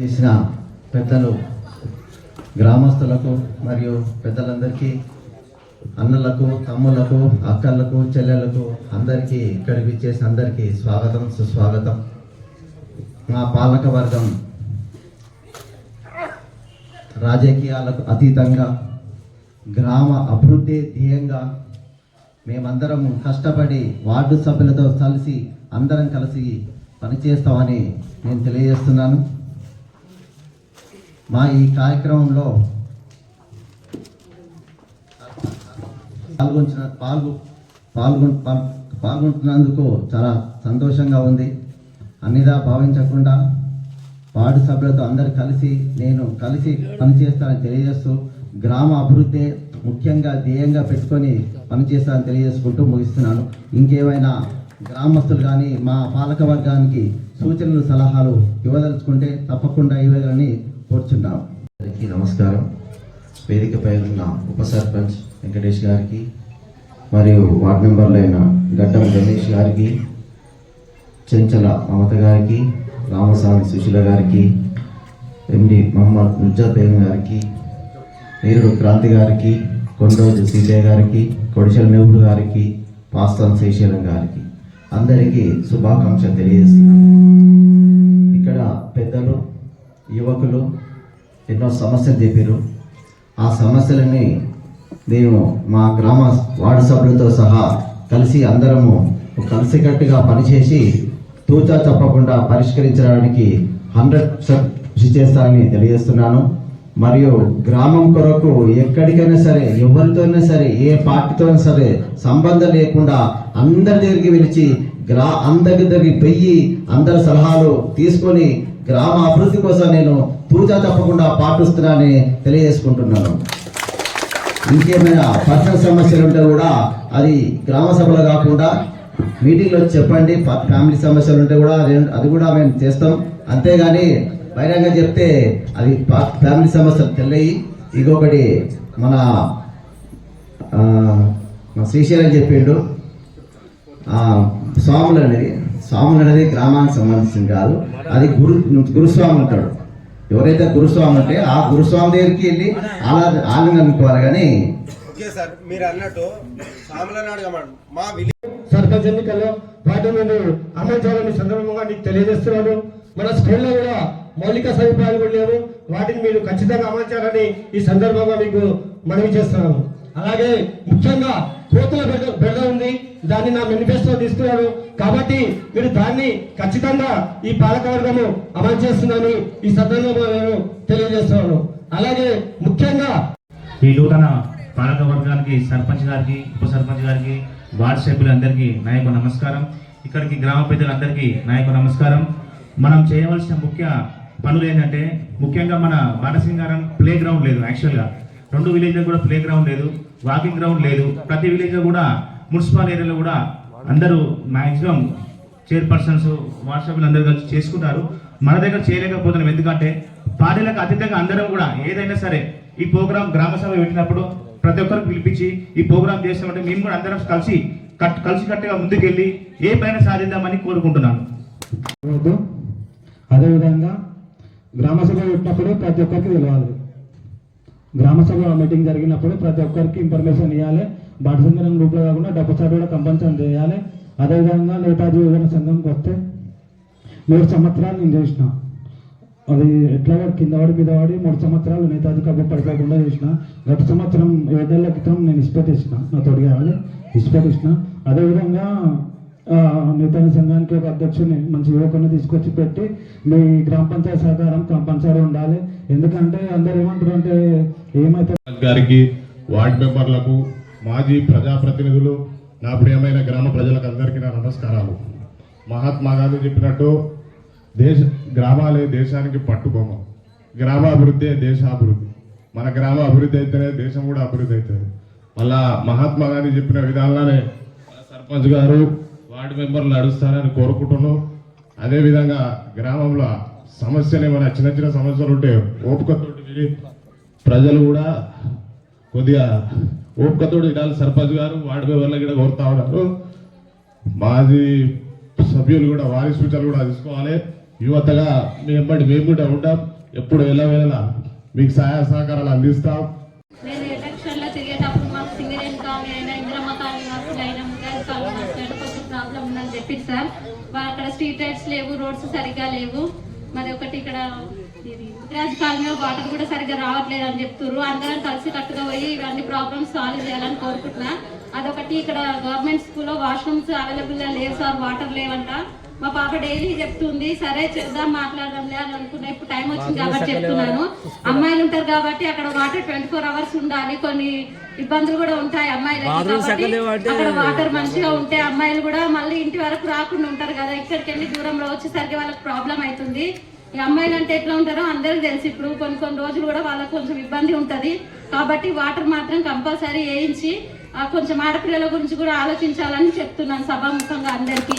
చేసిన పెద్దలు గ్రామస్తులకు మరియు పెద్దలందరికీ అన్నలకు తమ్ములకు అక్కలకు చెల్లెలకు అందరికీ ఇక్కడికి ఇచ్చేసి అందరికీ స్వాగతం సుస్వాగతం. మా పాలక వర్గం రాజకీయాలకు అతీతంగా గ్రామ అభివృద్ధి ధ్యేయంగా మేమందరం కష్టపడి వార్డు సభ్యులతో కలిసి అందరం కలిసి పనిచేస్తామని నేను తెలియజేస్తున్నాను. మా ఈ కార్యక్రమంలో పాల్గొంచిన పాల్గొ పాల్గొ పాల్- పాల్గొంటున్నందుకు చాలా సంతోషంగా ఉంది. అన్నిదా భావించకుండా వార్డు సభ్యులతో అందరు కలిసి నేను కలిసి పనిచేస్తానని తెలియజేస్తూ గ్రామ అభివృద్ధి ముఖ్యంగా ధ్యేయంగా పెట్టుకొని పనిచేస్తానని తెలియజేసుకుంటూ ముగిస్తున్నాను. ఇంకేమైనా గ్రామస్తులు కానీ మా పాలక వర్గానికి సూచనలు సలహాలు ఇవ్వదలుచుకుంటే తప్పకుండా ఇవ్వగలని కోరుచున్నాం. అందరికీ నమస్కారం. వేదికపై ఉన్న ఉప సర్పంచ్ వెంకటేష్ గారికి మరియు వార్డ్ మెంబర్లైన గడ్డం గణేష్ గారికి చెంచల మమత గారికి రామస్వామి సుశీల గారికి ఎండి మహమ్మద్ నుజ్జత్ బేగం గారికి నేరుడు క్రాంతి గారికి కొండోజు సీతయ్య గారికి కొడిశల నెహ్రూ గారికి పాస్తాన్ శ్రీశైలం గారికి అందరికీ శుభాకాంక్షలు తెలియజేస్తున్నాను ఇక్కడ పెద్దలు యువకులు ఎన్నో సమస్యలు చెప్పారు. ఆ సమస్యలని మేము మా గ్రామ వార్డు సభ్యులతో సహా కలిసి అందరము కలిసికట్టుగా పనిచేసి తూచా తప్పకుండా పరిష్కరించడానికి హండ్రెడ్ కృషి చేస్తానని తెలియజేస్తున్నాను. మరియు గ్రామం కొరకు ఎక్కడికైనా సరే ఎవరితోనైనా సరే ఏ పార్టీతోనైనా సరే సంబంధం లేకుండా అందరి దగ్గరికి పిలిచి గ్రా అందరి దగ్గరికి పెయ్యి అందరి సలహాలు తీసుకొని గ్రామ అభివృద్ధి కోసం నేను పూజ తప్పకుండా పాటిస్తున్నానని తెలియజేసుకుంటున్నాను. ఇంకేమైనా పర్సనల్ సమస్యలు ఉంటే కూడా అది గ్రామ సభలో కాకుండా మీటింగ్లో చెప్పండి. ఫ్యామిలీ సమస్యలు ఉంటే కూడా అది- అది కూడా మేము చేస్తాం. అంతేగాని బహిరంగ చెప్తే అది ప- ఫ్యామిలీ సమస్యలు తెల్లయి. ఇంకొకటి మన మన శ్రీశైలం చెప్పిండు. స్వాములు అనేది స్వాములు అనేది గ్రామానికి సంబంధించింది కాదు. అది గురు గురుస్వామి ఉంటాడు ఎవరైతే గురుస్వామి ఉంటే ఆ గురుస్వామి దగ్గరికి వెళ్ళి అలా వాళ్ళని అనుకోవాలి కానీ ఓకే సార్ మీరు అన్నట్టు మా సర్పంచ్ ఎన్నికల్లో వాటిని నేను అమలు చేయాలని సందర్భంగా నీకు తెలియజేస్తున్నాను. మన స్కూల్లో కూడా మౌలిక సదుపాయాలు కూడా లేవు. వాటిని మీరు ఖచ్చితంగా అమలు చేయాలని ఈ సందర్భంగా మీకు మనవి చేస్తున్నాను. అలాగే ముఖ్యంగా కోతుల బెడ బెడ ఉంది. దాన్ని నా మేనిఫెస్టో తీసుకున్నాను. కాబట్టి మీరు దాన్ని ఖచ్చితంగా ఈ పాలకవర్గము అమలు చేస్తుందని ఈ సందర్భంగా నేను తెలియజేస్తున్నాను అలాగే ముఖ్యంగా ఈ నూతన పాలకవర్గానికి సర్పంచ్ గారికి ఉప సర్పంచ్ గారికి వార్డు సభ్యులందరికీ నా యొక్క నమస్కారం. ఇక్కడికి గ్రామ పెద్దలందరికీ నా యొక్క నమస్కారం. మనం చేయవలసిన ముఖ్య పనులు ఏంటంటే ముఖ్యంగా మన బాటసింగారం ప్లే గ్రౌండ్ లేదు యాక్చువల్గా. రెండు విలేజ్లో కూడా ప్లే గ్రౌండ్ లేదు వాకింగ్ గ్రౌండ్ లేదు. ప్రతి విలేజ్లో కూడా మున్సిపల్ ఏరియాలో కూడా అందరూ మ్యాక్సిమం చైర్పర్సన్స్ వాట్సాప్లు అందరూ కలిసి చేసుకుంటారు. మన దగ్గర చేయలేకపోతున్నాం. ఎందుకంటే పార్టీలకు అతీతంగా అందరం కూడా ఏదైనా సరే ఈ ప్రోగ్రామ్ గ్రామ సభ పెట్టినప్పుడు ప్రతి ఒక్కరికి పిలిపించి ఈ ప్రోగ్రామ్ చేస్తామంటే మేము కూడా అందరం కలిసి కట్ కలిసి కట్టుగా ముందుకెళ్ళి ఏ పైన సాధిద్దామని కోరుకుంటున్నాను. అదేవిధంగా గ్రామ సభ పెట్టినప్పుడు ప్రతి ఒక్కరికి తెలియాలి. గ్రామ సభ మీటింగ్ జరిగినప్పుడు ప్రతి ఒక్కరికి ఇన్ఫర్మేషన్ ఇవ్వాలి బాటసింగరం గ్రూప్లో కాకుండా డబ్బు చాటు కూడా కంపల్సరీ చేయాలి. అదేవిధంగా నేతాజీ యువజన సంఘంకి వస్తే మూడు సంవత్సరాలు నేను చేసిన. అది ఎట్లా కింద వాడి మీద వాడి మూడు సంవత్సరాలు నేతాజీ కబ్బు పడిపోకుండా చేసిన. గత సంవత్సరం ఏడేళ్ళ క్రితం నేను ఇష్టపెట్టేసిన నా తొడిగా కావాలి. ఇచ్చిన అదేవిధంగా ఆ, నేతాజీ సంఘానికి ఒక అధ్యక్షుని మంచి యువకుని తీసుకొచ్చి పెట్టి మీ గ్రామ పంచాయతీ సహకారం కంపల్సరీ ఉండాలి. ఎందుకంటే అందరు ఏమంటారు అంటే ఏమైతే గారికి వార్డు మెంబర్లకు మాజీ ప్రజాప్రతినిధులు నా ప్రియమైన గ్రామ ప్రజలకు అందరికీ నా నమస్కారాలు. మహాత్మా గాంధీ చెప్పినట్టు దేశ గ్రామాలే దేశానికి పట్టుబొమ్మ. గ్రామాభివృద్ధి దేశాభివృద్ధి. మన గ్రామ అభివృద్ధి అయితేనే దేశం కూడా అభివృద్ధి అవుతుంది. మళ్ళా మహాత్మా గాంధీ చెప్పిన విధానంలోనే. సర్పంచ్ గారు వార్డు మెంబర్లు నడుస్తారని కోరుకుంటున్నాం. అదేవిధంగా గ్రామంలో సమస్యలు ఏమైనా చిన్న చిన్న సమస్యలు ఉంటే ఓపికతోటి విని ప్రజలు కూడా కొద్దిగా ఓపికతోటి వినాలి. సర్పంచ్ గారు వార్డు మెంబర్లకు కూడా కోరుతా ఉన్నారు. మాజీ సభ్యులు కూడా వారి సూచనలు కూడా తీసుకోవాలి. యువతగా మీ మేము కూడా ఉంటాం. ఎప్పుడు ఎలా మీకు సహాయ సహకారాలు అందిస్తాం. ప్రాబ్లం సార్ అక్కడ స్ట్రీట్ లైట్స్ లేవు రోడ్స్ సరిగ్గా లేవు. మరి ఒకటి ఇక్కడ ఇది ముద్రాజ్ కాలనీలో వాటర్ కూడా సరిగ్గా రావట్లేదు అని చెప్తున్నారు అందరం కలిసి కట్టుగా పోయి ఇవన్నీ ప్రాబ్లమ్స్ సాల్వ్ చేయాలని కోరుకుంటున్నా. అదొకటి ఇక్కడ గవర్నమెంట్ స్కూల్లో వాష్రూమ్స్ అవైలబుల్గా లేవు సార్ వాటర్ లేవంట. మా పాప డైలీ చెప్తుంది సరే చేద్దాం మాట్లాడదాంలే అని అనుకున్నా. ఇప్పుడు టైం వచ్చింది కాబట్టి చెప్తున్నాను. అమ్మాయిలు ఉంటారు కాబట్టి అక్కడ వాటర్ ట్వంటీ ఫోర్ అవర్స్ ఉండాలి. కొన్ని ఇబ్బందులు కూడా ఉంటాయి అమ్మాయిలకి కాబట్టి అక్కడ వాటర్ మంచిగా ఉంటే అమ్మాయిలు కూడా మళ్ళీ ఇంటి వరకు రాకుండా ఉంటారు కదా. ఇక్కడికి వెళ్ళి దూరంలో వచ్చేసరికి వాళ్ళకి ప్రాబ్లం అవుతుంది. ఈ అమ్మాయిలు అంటే ఎట్లా ఉంటారో అందరికి తెలుసు. ఇప్పుడు కొన్ని కొన్ని రోజులు కూడా వాళ్ళకి కొంచెం ఇబ్బంది ఉంటది. కాబట్టి వాటర్ మాత్రం కంపల్సరీ వేయించి కొంచెం ఆడపిల్లల గురించి కూడా ఆలోచించాలని చెప్తున్నాను సభాముఖంగా అందరికీ.